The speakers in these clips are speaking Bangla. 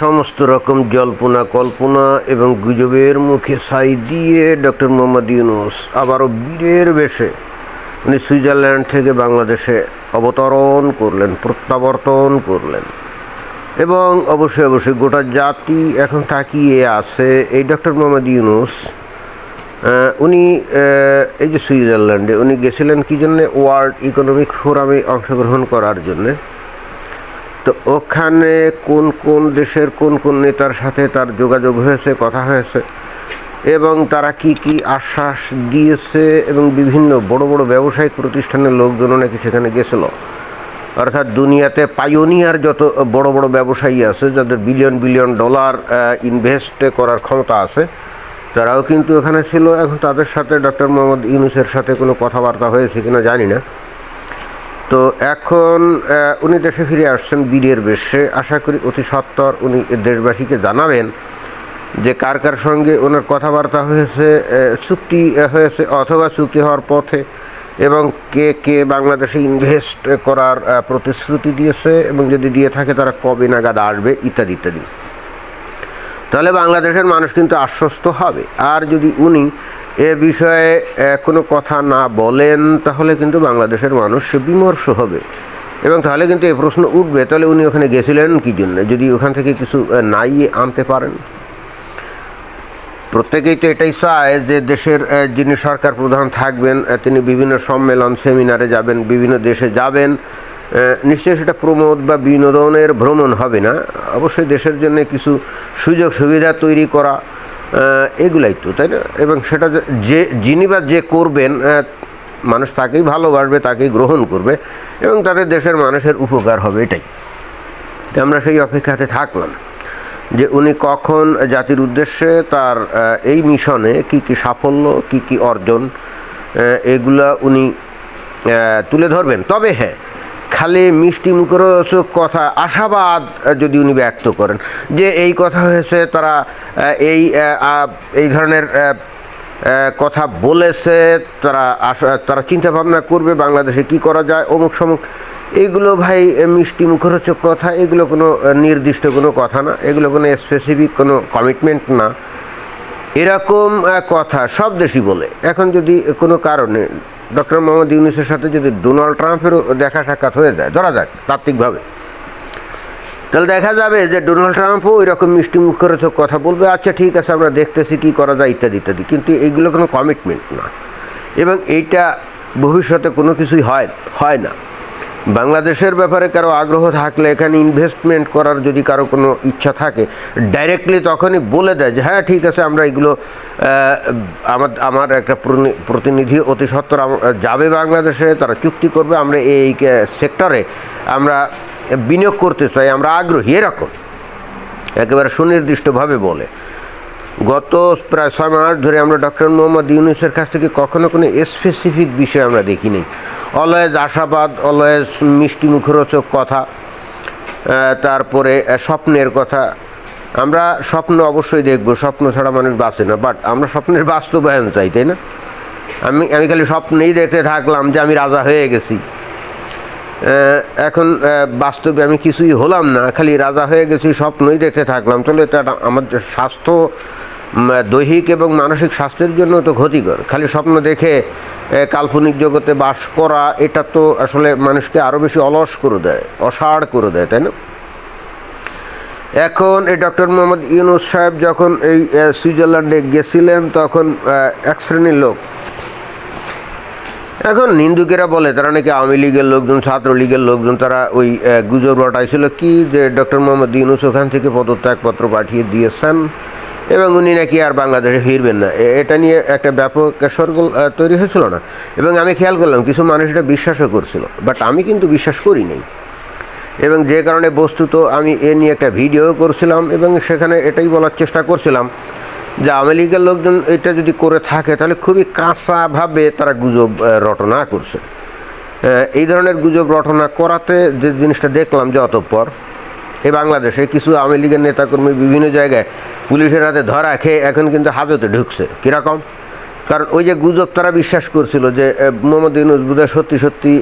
সমস্ত রকম জল্পনা কল্পনা এবং গুজবের মুখে সাই দিয়ে ডক্টর মোহাম্মদ ইউনুস আবারও বীরের বেশে উনি সুইজারল্যান্ড থেকে বাংলাদেশে অবতরণ করলেন, প্রত্যাবর্তন করলেন এবং অবশ্যই অবশ্যই গোটা জাতি এখন তাকিয়ে আছে এই ডক্টর মোহাম্মদ ইউনুস। উনি এই যে সুইজারল্যান্ডে উনি গেছিলেন কি জন্যে? ওয়ার্ল্ড ইকোনমিক ফোরামে অংশগ্রহণ করার জন্যে। তো ওখানে কোন কোন দেশের কোন কোন নেতার সাথে তার যোগাযোগ হয়েছে, কথা হয়েছে? এবং তারা কি কি আশ্বাস দিয়েছে? এবং বিভিন্ন বড় বড় ব্যবসায়িক প্রতিষ্ঠানের লোকজনও নাকি সেখানে গেছিল? অর্থাৎ দুনিয়াতে পাইওনিয়ার যত বড় বড় ব্যবসায়ী আছে, যাদের বিলিয়ন বিলিয়ন ডলার ইনভেস্ট করার ক্ষমতা আছে, তারাও কিন্তু এখানে ছিল। এখন তাদের সাথে ডক্টর মোহাম্মদ ইউনুসের সাথে কোনো কথাবার্তা হয়েছে কিনা জানি না। তো এখন উনি দেশে ফিরে আসছেন বীরের বেশে। আশা করি অতি সত্বর উনি দেশবাসীকে জানাবেন যে কার কার সঙ্গে ওনার কথাবার্তা হয়েছে চুক্তি হয়েছে অথবা চুক্তি হওয়ার পথে এবং কে কে বাংলাদেশে ইনভেস্ট করার প্রতিশ্রুতি দিয়েছে এবং যদি দিয়ে থাকে তারা কবে নাগাদ আসবে, ইত্যাদি ইত্যাদি। তাহলে বাংলাদেশের মানুষ কিন্তু আশ্বস্ত হবে। আর যদি উনি এ বিষয়ে কোনো কথা না বলেন, তাহলে কিন্তু বাংলাদেশের মানুষ বিমর্ষ হবে। এবং তাহলে কিন্তু এই প্রশ্ন উঠবে, তাহলে উনি ওখানে গেছিলেন কী জন্য? যদি ওখান থেকে কিছু নাই আনতে পারেন। প্রত্যেকেই তো এটাই চায় যে দেশের যিনি সরকার প্রধান থাকবেন তিনি বিভিন্ন সম্মেলন, সেমিনারে যাবেন, বিভিন্ন দেশে যাবেন নিশ্চয়ই সেটা প্রমোদ বা বিনোদনের ভ্রমণ হবে না। অবশ্যই দেশের জন্য কিছু সুযোগ সুবিধা তৈরি করা এগুলাই তো, তাই না? এবং সেটা যে- যিনি বা যে করবেন মানুষ তাকেই ভালোবাসবে, তাকেই গ্রহণ করবে, এবং তাদের দেশের মানুষের উপকার হবে এটাই। আমরা সেই অপেক্ষাতে থাকলাম যে উনি কখন জাতির উদ্দেশ্যে তার এই মিশনে কি কি সাফল্য, কি কি অর্জন এগুলা উনি তুলে ধরবেন। তবে হ্যাঁ খালি মিষ্টি মুখরোচক কথা, আশাবাদ যদি উনি ব্যক্ত করেন। যে এই কথা হয়েছে, তারা এই এই ধরনের কথা বলেছে, তারা আশা, তারা চিন্তা ভাবনা করবে, বাংলাদেশে কি করা যায়, অমুক সমুক। এগুলো ভাই মিষ্টি মুখরোচক কথা, এগুলো কোনো নির্দিষ্ট কোনো কথা না, এগুলো কোনো স্পেসিফিক কোনো কমিটমেন্ট না। এরকম কথা সব দেশই বলে। এখন যদি কোনো কারণে ডক্টর মোহাম্মদ ইউনুসের সাথে যদি ডোনাল্ড ট্রাম্পেরও দেখা সাক্ষাৎ হয়ে যায়, ধরা যাক, তাত্ত্বিকভাবে। তাহলে দেখা যাবে যে ডোনাল্ড ট্রাম্পও ওই রকম মিষ্টি চোখ কথা বলবে আচ্ছা ঠিক আছে, আমরা দেখতেছি কী করা যায়, ইত্যাদি ইত্যাদি। কিন্তু এইগুলো কোনো কমিটমেন্ট না। এবং এইটা ভবিষ্যতে কোনো কিছুই হয় হয় না। বাংলাদেশের ব্যাপারে কারও আগ্রহ থাকলে এখানে ইনভেস্টমেন্ট করার যদি কারও কোনো ইচ্ছা থাকে ডাইরেক্টলি তখনই বলে দেয় যে হ্যাঁ ঠিক আছে, আমরা এগুলো আমার আমার একটা প্রতিনিধি অতি সত্বর আম- যাবে বাংলাদেশে, তারা চুক্তি করবে, আমরা এই সেক্টরে আমরা বিনিয়োগ করতে চাই, আমরা আগ্রহী, এরকম। একেবারে সুনির্দিষ্টভাবে বলে। গত প্রায় ছয় মাস ধরে আমরা ডক্টর মোহাম্মদ ইউনুসের কাছ থেকে কখনো কোনো স্পেসিফিক বিষয় আমরা দেখিনি। অলয়েজ আশাবাদ অলয়েজ মিষ্টি মুখরোচক কথা তারপরে স্বপ্নের কথা। আমরা স্বপ্ন অবশ্যই দেখব, স্বপ্ন ছাড়া মানুষ বাঁচে না বাট আমরা স্বপ্নের বাস্তবায়ন চাই, তাই না? আমি আমি খালি স্বপ্নেই দেখতে থাকলাম যে আমি রাজা হয়ে গেছি। এখন বাস্তবে আমি কিছুই হলাম না, খালি রাজা হয়ে গেছি, স্বপ্নই দেখতে থাকলাম। তাহলে এটা আমার স্বাস্থ্য দৈহিক এবং মানসিক স্বাস্থ্যের জন্য তো ক্ষতিকর। খালি স্বপ্ন দেখে কাল্পনিক জগতে বাস করা, এটা তো আসলে মানুষকে আরও বেশি অলস করে দেয় অসাড় করে দেয়, তাই না? এখন এই ডক্টর মোহাম্মদ ইউনুস সাহেব যখন এই সুইজারল্যান্ডে গেছিলেন, তখন এক শ্রেণির লোক এখন নিন্দুকেরা বলে, তারা নাকি আওয়ামী লীগের লোকজন, ছাত্রলীগের লোকজন, তারা ওই গুজব রটাইছিল। কি যে ডক্টর মোহাম্মদ ইউনুস ওখান থেকে পদত্যাগপত্র পাঠিয়ে দিয়েছেন এবং উনি নাকি আর বাংলাদেশে ফিরবেন না। এটা নিয়ে একটা ব্যাপক সরগোল তৈরি হয়েছিল না। এবং আমি খেয়াল করলাম, কিছু মানুষ এটা বিশ্বাসও করছিল। বাট আমি কিন্তু বিশ্বাস করি নাই। এবং যে কারণে বস্তুত আমি এ নিয়ে একটা ভিডিও করছিলাম এবং সেখানে এটাই বলার চেষ্টা করছিলাম যে আওয়ামী লীগের লোকজন এটা যদি করে থাকে, তাহলে খুবই কাঁচাভাবে তারা গুজব রটনা করছে। এই ধরনের গুজব, রটনা করাতে যে জিনিসটা দেখলাম যে অতঃপর এই বাংলাদেশে কিছু আওয়ামী লীগের নেতাকর্মী বিভিন্ন জায়গায় পুলিশের হাতে ধরা খেয়ে এখন কিন্তু হাজতে ঢুকছে। কীরকম? কারণ ওই যে গুজব তারা বিশ্বাস করছিল যে মোহাম্মদ ইউনুস সত্যি সত্যি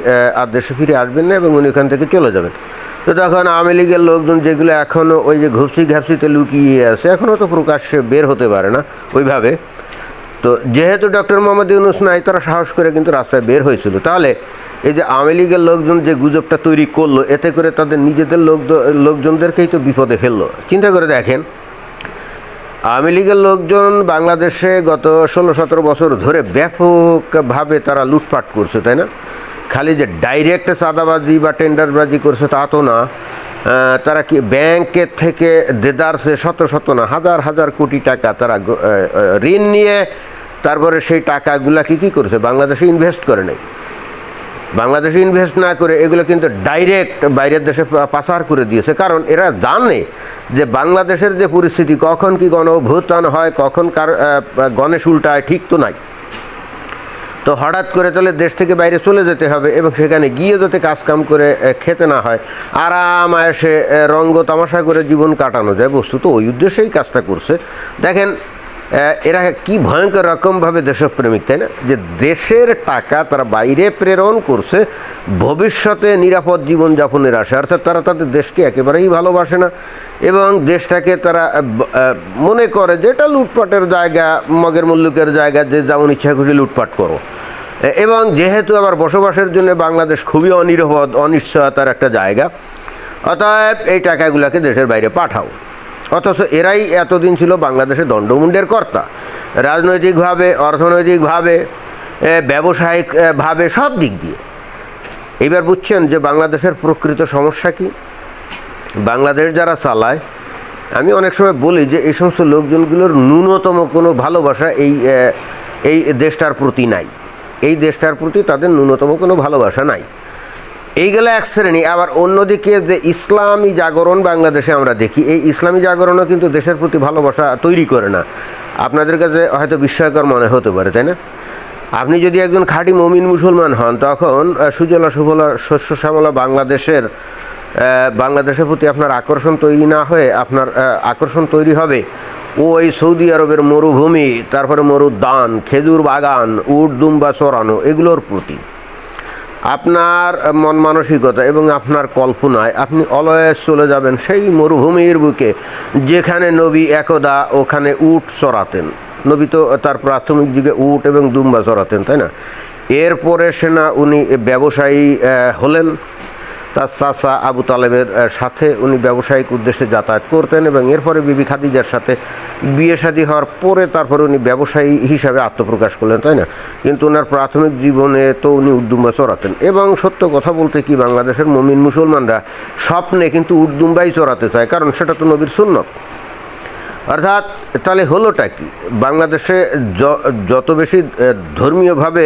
আর দেশে ফিরে আসবেন না এবং উনি ওখান থেকে চলে যাবেন। তো তখন আওয়ামী লীগের লোকজন যেগুলো এখনও ওই যে ঘুপসি ঘাপসিতে লুকিয়ে আছে এখনও তো প্রকাশ্যে বের হতে পারে না ওইভাবে। তো যেহেতু ডক্টর মোহাম্মদ ইউনুস নাই, তারা সাহস করে কিন্তু রাস্তায় বের হয়েছিল। তাহলে এই যে আওয়ামী লীগের লোকজন যে গুজবটা তৈরি করল, এতে করে তাদের নিজেদের লোক লোকজনদেরকেই তো বিপদে ফেলল। চিন্তা করে দেখেন, আওয়ামী লীগের লোকজন বাংলাদেশে গত ষোলো সতেরো বছর ধরে ব্যাপকভাবে তারা লুটপাট করছে, তাই না? খালি যে ডাইরেক্ট সাদাবাজি বা টেন্ডারবাজি করছে তা তো না। তারা কি ব্যাংকের থেকে দেদারসে শত শত না, হাজার হাজার কোটি টাকা তারা ঋণ নিয়ে, তারপরে সেই টাকাগুলা কি কি করেছে? বাংলাদেশে ইনভেস্ট করে নাই। বাংলাদেশে ইনভেস্ট না করে এগুলো কিন্তু ডাইরেক্ট বাইরের দেশে পাচার করে দিয়েছে। কারণ এরা জানে যে বাংলাদেশের যে পরিস্থিতি, কখন কি গণ অভ্যুত্থান হয়, কখন কার গণেশ উল্টায়, ঠিক তো নাই। তো হঠাৎ করে তাহলে দেশ থেকে বাইরে চলে যেতে হবে এবং সেখানে গিয়ে যাতে কাজকাম করে খেতে না হয়। আরাম আয়সে রঙ্গ তামাশা করে জীবন কাটানো যায়। বস্তু তো ওই উদ্দেশ্যেই কাজটা করছে। দেখেন এরা কি ভয়ঙ্কর রকমভাবে দেশপ্রেমিক, তাই না? যে দেশের টাকা তারা বাইরে প্রেরণ করছে ভবিষ্যতে নিরাপদ জীবনযাপনের আশা অর্থাৎ তারা তাদের দেশকে একেবারেই ভালোবাসে না এবং দেশটাকে তারা মনে করে যে এটা লুটপাটের জায়গা, মগের মুল্লুকের জায়গা, যে যেমন ইচ্ছা খুশি লুটপাট করো। এবং যেহেতু আবার বসবাসের জন্য বাংলাদেশ খুবই অনিরাপদ অনিশ্চয়তার একটা জায়গা, অতএব এই টাকাগুলোকে দেশের বাইরে পাঠাও। অথচ এরাই এতদিন ছিল বাংলাদেশের দণ্ডমুণ্ডের কর্তা। রাজনৈতিকভাবে, অর্থনৈতিকভাবে ব্যবসায়িকভাবে সব দিক দিয়ে। এবার বুঝছেন যে বাংলাদেশের প্রকৃত সমস্যা কি? বাংলাদেশ যারা চালায়, আমি অনেক সময় বলি যে এই সমস্ত লোকজনগুলোর ন্যূনতম কোনো ভালোবাসা এই এই দেশটার প্রতি নাই। এই দেশটার প্রতি তাদের ন্যূনতম কোনো ভালোবাসা নাই। এইগুলো এক শ্রেণি, আবার অন্যদিকে যে ইসলামী জাগরণ বাংলাদেশে আমরা দেখি, এই ইসলামী জাগরণও কিন্তু দেশের প্রতি ভালোবাসা তৈরি করে না। আপনাদের কাছে হয়তো বিস্ময়কর মনে হতে পারে, তাই না? আপনি যদি একজন খাঁটি মমিন মুসলমান হন, তখন সুজলা সুফলা শস্য শ্যামলা বাংলাদেশের বাংলাদেশের প্রতি আপনার আকর্ষণ তৈরি না হয়ে আপনার আকর্ষণ তৈরি হবে। ওই সৌদি আরবের মরুভূমি, তারপরে মরুদ্যান, খেজুর বাগান, উট, দুম্বা চড়ানো এগুলোর প্রতি। আপনার মন মানসিকতা এবং আপনার কল্পনায় আপনি অলয়েস চলে যাবেন সেই মরুভূমির বুকে যেখানে নবী একদা ওখানে উট চড়াতেন। নবী তো তার প্রাথমিক যুগে উট এবং দুম্বা চড়াতেন, তাই না? এরপরে সেনা উনি ব্যবসায়ী হলেন। তার চাচা আবু তালেবের সাথে উনি ব্যবসায়িক উদ্দেশ্যে যাতায়াত করতেন এবং এরপরে বিবি খাদিজার সাথে বিয়ে শাদী হওয়ার পরে তারপরে উনি ব্যবসায়ী হিসাবে আত্মপ্রকাশ করলেন, তাই না? কিন্তু ওনার প্রাথমিক জীবনে তো উনি উদ্দুম্বা চড়াতেন। এবং সত্য কথা বলতে কি, বাংলাদেশের মমিন মুসলমানরা স্বপ্নে কিন্তু উদ্দুম্বাই চড়াতে চায়, কারণ সেটা তো নবীর সুন্নত। অর্থাৎ তাহলে হলোটা কি? বাংলাদেশে যত বেশি ধর্মীয়ভাবে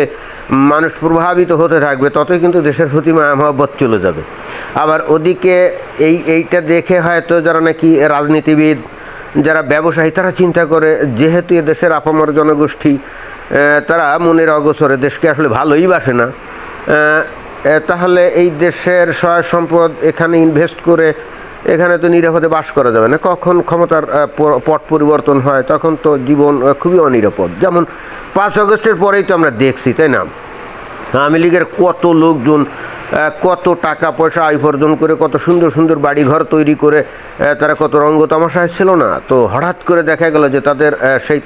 মানুষ প্রভাবিত হতে থাকবে, ততই কিন্তু দেশের প্রতি মহব্বত চলে যাবে। আবার ওদিকে এই, এইটা দেখে হয়তো যারা নাকি রাজনীতিবিদ, যারা ব্যবসায়ী, তারা চিন্তা করে, যেহেতু এ দেশের আপামর জনগোষ্ঠী তারা মনের অগোচরে দেশকে আসলে ভালোই বাসে না তাহলে এই দেশের সহায় সম্পদ এখানে ইনভেস্ট করে এখানে তো নিরাপদে বাস করা যাবে না। কখন ক্ষমতার পট পরিবর্তন হয়, তখন তো জীবন খুবই অনিরাপদ। যেমন পাঁচ আগস্টের পরেই তো আমরা দেখছি, তাই না? আওয়ামী লীগের কত লোকজন কত টাকা পয়সা আয় উপার্জন করে, কত সুন্দর সুন্দর বাড়িঘর তৈরি করে তারা কত রঙ্গ তামাশায় ছিল না? তো হঠাৎ করে দেখা গেল যে তাদের সেই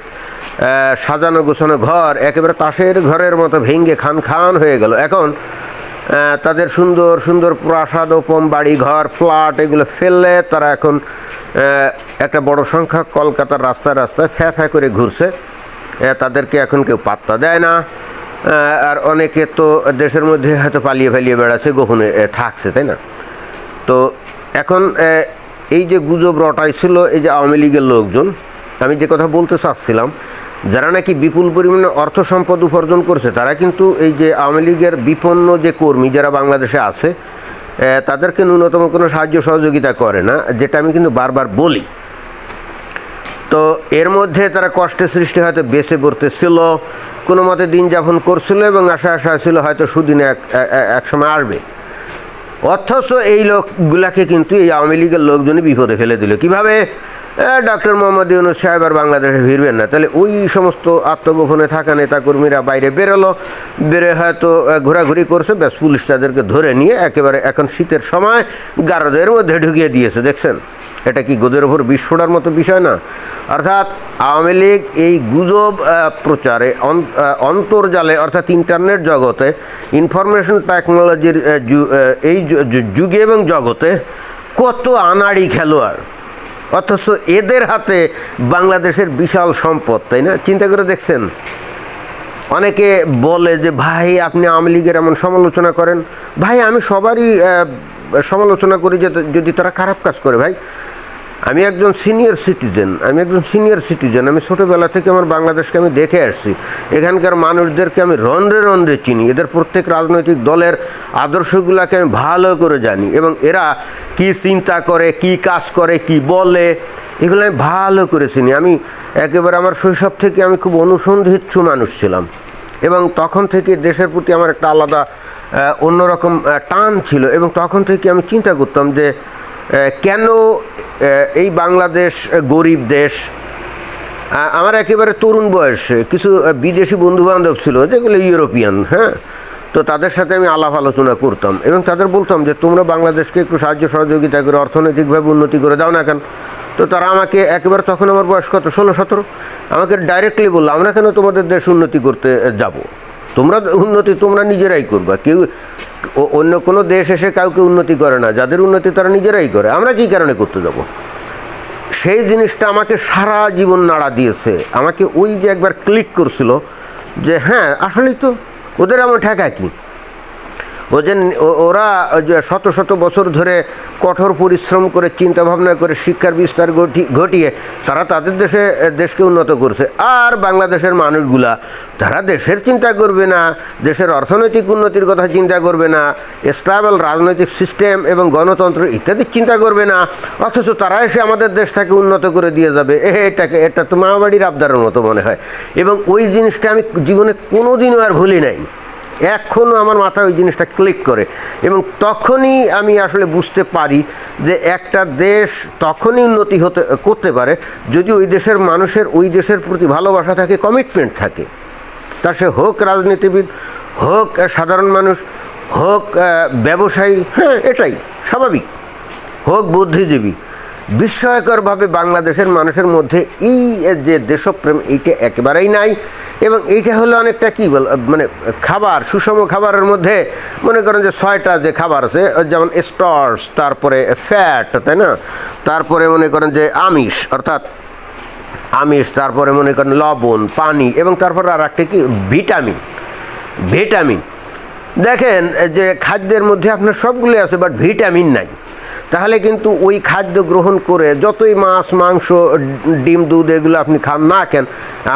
সাজানো গোছানো ঘর একেবারে তাসের ঘরের মতো ভেঙ্গে খান খান হয়ে গেল। এখন তাদের সুন্দর সুন্দর প্রাসাদ, ওপম বাড়ি, ঘর, ফ্ল্যাট, এগুলো ফেললে তারা এখন একটা বড় সংখ্যা কলকাতার রাস্তায় রাস্তায় ফ্যা ফ্যা করে ঘুরছে। তাদেরকে এখন কেউ পাত্তা দেয় না। আর অনেকে তো দেশের মধ্যে হয়তো পালিয়ে পালিয়ে বেড়াচ্ছে, গোপনে থাকছে, তাই না? তো এখন এই যে গুজব রটাইছিল, এই যে আওয়ামী লীগের লোকজন আমি যে কথা বলতে চাচ্ছিলাম, যারা নাকি বিপুল পরিমাণে অর্থ সম্পদ উপার্জন করছে, তারা কিন্তু এই যে আওয়ামী লীগের বিপন্ন যে কর্মী যারা বাংলাদেশে আছে তাদেরকে ন্যূনতম কোনো সাহায্য সহযোগিতা করে না, যেটা আমি কিন্তু বারবার বলি। তো এর মধ্যে তারা কষ্টের সৃষ্টি হয়তো বেঁচে পড়তেছিল, কোনো মতে দিন যাপন করছিল এবং আশা আশা ছিল হয়তো সুদিনে এক এক- সময় আসবে। অথচ এই লোকগুলাকে কিন্তু এই আওয়ামী লীগের লোকজনই বিপদে ফেলে দিল। কীভাবে ডক্টর মোহাম্মদ ইউনুস সাহেব আর বাংলাদেশে ফিরবেন না। তাহলে ওই সমস্ত আত্মগোপনে থাকা নেতাকর্মীরা বাইরে বেরোলো, বেরো হয়তো ঘোরাঘুরি করছে, ব্যাস পুলিশ তাদেরকে ধরে নিয়ে একেবারে এখন শীতের সময় গারদের মধ্যে ঢুকিয়ে দিয়েছে, দেখছেন? এটা কি গোদের ওপর বিষ মতো বিষয় না? অর্থাৎ আওয়ামী লীগ এই গুজব প্রচারে অন্তর্জালে, অর্থাৎ ইন্টারনেট জগতে, ইনফরমেশন টেকনোলজির এই যুগে এবং জগতে কত আনাড়ি খেলোয়াড় অথচ এদের হাতে বাংলাদেশের বিশাল সম্পদ, তাই না? চিন্তা করে দেখছেন? অনেকে বলে যে, ভাই, আপনি আওয়ামী লীগের এমন সমালোচনা করেন। ভাই, আমি সবারই সমালোচনা করি যে, যদি তারা খারাপ কাজ করে, ভাই। আমি একজন সিনিয়র সিটিজেন আমি একজন সিনিয়র সিটিজেন আমি ছোটোবেলা থেকে আমার বাংলাদেশকে আমি দেখে আসছি। এখানকার মানুষদেরকে আমি রন্ধ্রে রন্ধ্রে চিনি, এদের প্রত্যেক রাজনৈতিক দলের আদর্শগুলোকে আমি ভালো করে জানি এবং এরা কি চিন্তা করে, কি কাজ করে, কি বলে, এগুলো আমি ভালো করে চিনি। আমি একেবারে আমার শৈশব থেকে আমি খুব অনুসন্ধিৎসু মানুষ ছিলাম এবং তখন থেকে দেশের প্রতি আমার একটা আলাদা অন্যরকম টান ছিল এবং তখন থেকে আমি চিন্তা করতাম যে কেন এই বাংলাদেশ গরিব দেশ আমার একেবারে তরুণ বয়সে, কিছু বিদেশি বন্ধুবান্ধব ছিল, যেগুলো ইউরোপিয়ান হ্যাঁ? তো তাদের সাথে আমি আলাপ আলোচনা করতাম এবং তাদের বলতাম যে, তোমরা বাংলাদেশকে একটু সাহায্য, সহযোগিতা করে, অর্থনৈতিকভাবে উন্নতি করে দাও না কেন? তো তারা আমাকে একেবারে, তখন আমার বয়স কত? ষোলো, সতেরো? আমাকে ডাইরেক্টলি বলল, আমরা কেন তোমাদের দেশ উন্নতি করতে যাব? তোমরা উন্নতি, তোমরা নিজেরাই করবা। কেউ অন্য কোনো দেশ এসে কাউকে উন্নতি করে না, যাদের উন্নতি তারা নিজেরাই করে। আমরা কী কারণে করতে যাব? সেই জিনিসটা আমাকে সারা জীবন নাড়া দিয়েছে। আমাকে ওই যে একবার ক্লিক করছিল যে হ্যাঁ আসলেই তো, ওদের আমার ঠেকা কি? ও যে ওরা শত শত বছর ধরে কঠোর পরিশ্রম করে চিন্তা ভাবনা করে, শিক্ষার বিস্তার ঘটি- ঘটিয়ে তারা তাদের দেশে দেশকে উন্নত করছে। আর বাংলাদেশের মানুষগুলা, তারা দেশের চিন্তা করবে না, দেশের অর্থনৈতিক উন্নতির কথা চিন্তা করবে না স্টেবল রাজনৈতিক সিস্টেম এবং গণতন্ত্র ইত্যাদি চিন্তা করবে না, অথচ তারা এসে আমাদের দেশটাকে উন্নত করে দিয়ে যাবে। এ, এটাকে, এটা তো মামাবাড়ির আবদারের মতো মনে হয়। এবং ওই জিনিসটা আমি জীবনে কোনো দিনও আর ভুলি নাই। এখনও আমার মাথায় ওই জিনিসটা ক্লিক করে। এবং তখনই আমি আসলে বুঝতে পারি যে একটা দেশ তখনই উন্নতি হতে, করতে পারে যদি ওই দেশের মানুষের, ওই দেশের প্রতি ভালোবাসা থাকে কমিটমেন্ট থাকে। তা সে হোক রাজনীতিবিদ, হোক সাধারণ মানুষ, হোক ব্যবসায়ী হ্যাঁ এটাই স্বাভাবিক। হোক বুদ্ধিজীবী বিস্ময়করভাবে বাংলাদেশের মানুষের মধ্যে এই যে দেশপ্রেম, এইটা একেবারেই নাই। এবং এইটা হলো অনেকটা কী বল মানে খাবার, সুষম খাবারের মধ্যে মনে করেন যে ছয়টা যে খাবার আছে, যেমন স্টার্স তারপরে ফ্যাট, তাই না? তারপরে মনে করেন যে আমিষ, অর্থাৎ আমিষ, তারপরে মনে করেন লবণ, পানি, এবং তারপরে আর একটা কি? Vitamin vitamin. দেখেন, যে খাদ্যের মধ্যে আপনার সবগুলো আছে বাট ভিটামিন নাই। তাহলে কিন্তু ওই খাদ্য গ্রহণ করে যতই মাছ, মাংস, ডিম, দুধ এগুলো আপনি খান না কেন,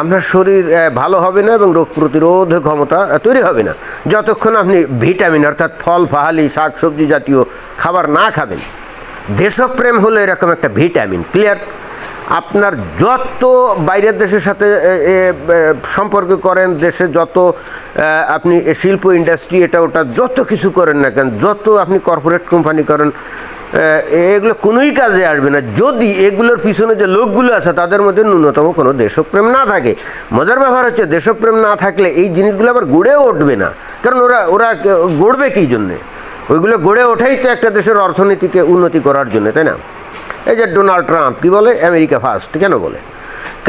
আপনার শরীর ভালো হবে না এবং রোগ প্রতিরোধ ক্ষমতা তৈরি হবে না। যতক্ষণ আপনি ভিটামিন অর্থাৎ ফল ফাহালি শাক, সবজি জাতীয় খাবার না খাবেন, দেশপ্রেম হলো এরকম একটা ভিটামিন, ক্লিয়ার? আপনার যত বাইরের দেশের সাথে সম্পর্ক করেন, দেশে যত আপনি শিল্প ইন্ডাস্ট্রি এটা ওটা যত কিছু করেন না কেন, যত আপনি কর্পোরেট কোম্পানি করেন এগুলো কোনোই কাজে আসবে না। যদি এগুলোর পিছনে যে লোকগুলো আছে, তাদের মধ্যে ন্যূনতম কোনো দেশপ্রেম না থাকে। মজার ব্যাপার হচ্ছে, দেশপ্রেম না থাকলে এই জিনিসগুলো আবার গড়েও উঠবে না। কারণ ওরা ওরা গড়বে কী জন্যে? ওইগুলো গড়ে ওঠেই তো একটা দেশের অর্থনীতিকে উন্নতি করার জন্য, তাই না? এই যে ডোনাল্ড ট্রাম্প, কি বলে? আমেরিকা ফার্স্ট কেন বলে?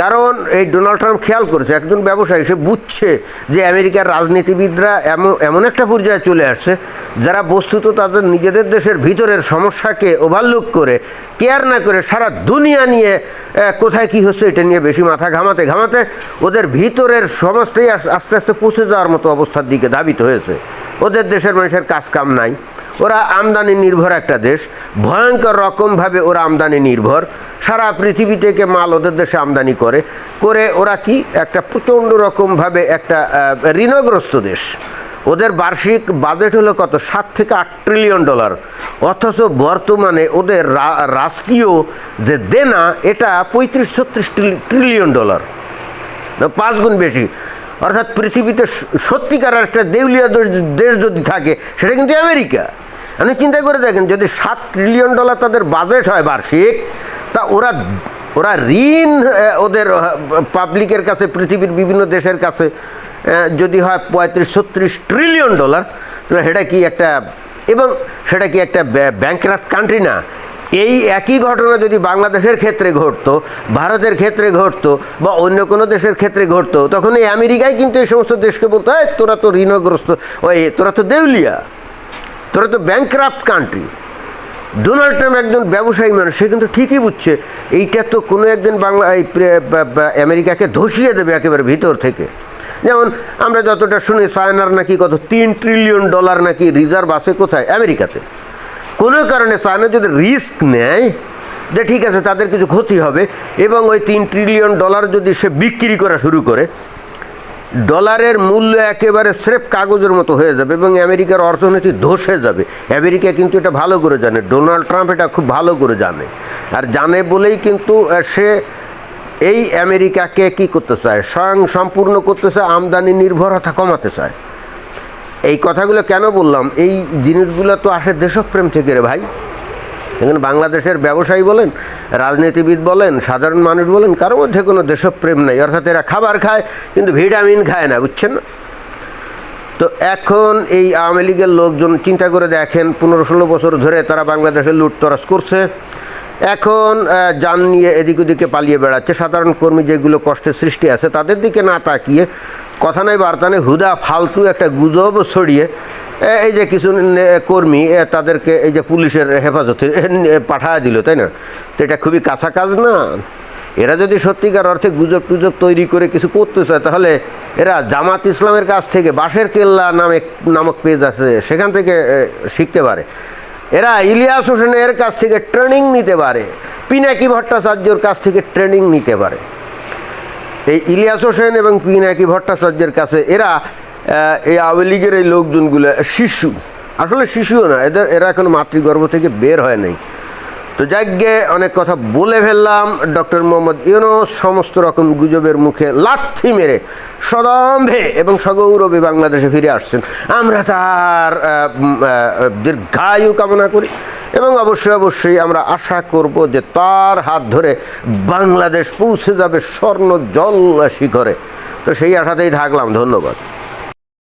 কারণ এই ডোনাল্ড ট্রাম্প খেয়াল করেছে, একজন ব্যবসায়ী, সে বুঝছে যে আমেরিকার রাজনীতিবিদরা এমন এমন একটা পর্যায়ে চলে আসছে, যারা বস্তুত তাদের নিজেদের দেশের ভিতরের সমস্যাকে ওভারলুক করে কেয়ার না করে সারা দুনিয়া নিয়ে কোথায় কি হচ্ছে এটা নিয়ে বেশি মাথা ঘামাতে ঘামাতে ওদের ভিতরের সমাজটাই আস্তে আস্তে পৌঁছে যাওয়ার মতো অবস্থার দিকে ধাবিত হয়েছে। ওদের দেশের মানুষের কাজ কাম নাই। ওরা আমদানি নির্ভর একটা দেশ। ভয়ঙ্কর রকমভাবে ওরা আমদানি নির্ভর। সারা পৃথিবী থেকে মাল ওদের দেশে আমদানি করে। করে ওরা কি? একটা প্রচণ্ড রকমভাবে একটা ঋণগ্রস্ত দেশ। ওদের বার্ষিক বাজেট হলো কত? সাত থেকে আট ট্রিলিয়ন ডলার অথচ বর্তমানে ওদের রাষ্ট্রীয় যে দেনা, এটা পঁয়ত্রিশ ছত্রিশ ট্রিলিয়ন ডলার পাঁচ গুণ বেশি। অর্থাৎ পৃথিবীতে সত্যিকার একটা দেউলিয়া দেশ যদি থাকে, সেটা কিন্তু আমেরিকা। আপনি চিন্তা করে দেখেন, যদি সাত ট্রিলিয়ন ডলার তাদের বাজেট হয় বার্ষিক, তা ওরা ওরা ঋণ ওদের পাবলিকের কাছে, পৃথিবীর বিভিন্ন দেশের কাছে যদি হয় পঁয়ত্রিশ, ছত্রিশ ট্রিলিয়ন ডলার তাহলে সেটা কি একটা, এবং সেটা কি একটা ব্যাংক্রাফ্ট কান্ট্রি না? এই একই ঘটনা যদি বাংলাদেশের ক্ষেত্রে ঘটতো, ভারতের ক্ষেত্রে ঘটতো, বা অন্য কোনো দেশের ক্ষেত্রে ঘটতো, তখন এই আমেরিকায় কিন্তু এই সমস্ত দেশকে বলতো তোরা তো ঋণগ্রস্ত, ওই, তোরা তো দেউলিয়া। তোরা তো ব্যাংক্রাফ্ট কান্ট্রি ডোনাল্ড ট্রাম্প একজন ব্যবসায়ী মানুষ, সে কিন্তু ঠিকই বুঝছে, এইটা তো কোনো একদিন বাংলা, এই আমেরিকাকে ধসিয়ে দেবে একেবারে ভিতর থেকে। যেমন আমরা যতটা শুনি, চায়নার নাকি কত তিন ট্রিলিয়ন ডলার নাকি রিজার্ভ আছে কোথায়? আমেরিকাতে। কোনো কারণে চায়না যদি রিস্ক নেয়, যে ঠিক আছে, তাদের কিছু ক্ষতি হবে, এবং ওই তিন ট্রিলিয়ন ডলার যদি সে বিক্রি করা শুরু করে ডলারের মূল্য একেবারে স্রেফ কাগজের মতো হয়ে যাবে এবং আমেরিকার অর্থনীতি ধসে যাবে। আমেরিকা কিন্তু এটা ভালো করে জানে। ডোনাল্ড ট্রাম্প এটা খুব ভালো করে জানে। আর জানে বলেই কিন্তু সে এই আমেরিকাকে কি করতে চায়? স্বয়ং সম্পূর্ণ করতে চায়, আমদানি নির্ভরতা কমাতে চায়। এই কথাগুলো কেন বললাম? এই জিনিসগুলো তো আসে দেশপ্রেম থেকে রে ভাই। এখানে বাংলাদেশের ব্যবসায়ী বলেন, রাজনীতিবিদ বলেন, সাধারণ মানুষ বলেন, কারও মধ্যে কোনো দেশপ্রেম নেই। অর্থাৎ এরা খাবার খায়, কিন্তু ভিটামিন খায় না, বুঝছেন? না তো এখন এই আওয়ামী লীগের লোকজন চিন্তা করে দেখেন, পনেরো ষোলো বছর ধরে তারা বাংলাদেশে লুটতরাজ করছে। এখন যান নিয়ে এদিক ওদিকে পালিয়ে বেড়াচ্ছে। সাধারণ কর্মী যেগুলো কষ্টের সৃষ্টি আছে, তাদের দিকে না তাকিয়ে কথা নয় বার্তা নেই, হুদা, ফালতু একটা গুজব ছড়িয়ে এই যে কিছু কর্মী তাদেরকে এই যে পুলিশের হেফাজতে পাঠায় দিল, তাই না? তো এটা খুবই কাঁচা কাজ না? এরা যদি সত্যিকার অর্থে গুজব টুজব তৈরি করে কিছু করতে চায়, তাহলে এরা জামাত ইসলামের কাছ থেকে বাঁশের কেল্লা নামে, নামক পেজ আছে, সেখান থেকে শিখতে পারে। এরা ইলিয়াস হোসেনের কাছ থেকে ট্রেনিং নিতে পারে, পিনাকি ভট্টাচার্যর কাছ থেকে ট্রেনিং নিতে পারে। এই ইলিয়াস হোসেন এবং পিনাকি ভট্টাচার্যের কাছে এরা এই আওয়ামী লীগের এই লোকজনগুলো শিশু, আসলে শিশুও না, এদের, এরা এখন মাতৃগর্ভ থেকে বের হয় নাই। তো যাজ্ঞে অনেক কথা বলে ফেললাম, ডক্টর মোহাম্মদ ইউনুস সমস্ত রকম গুজবের মুখে লাথি মেরে সদম্ভে এবং সগৌরবে বাংলাদেশে ফিরে আসছেন। আমরা তার দীর্ঘায়ু কামনা করি এবং অবশ্যই অবশ্যই আমরা আশা করব যে তার হাত ধরে বাংলাদেশ পৌঁছে যাবে স্বর্ণ জল শিখরে। তো সেই আশাতেই থাকলাম, ধন্যবাদ।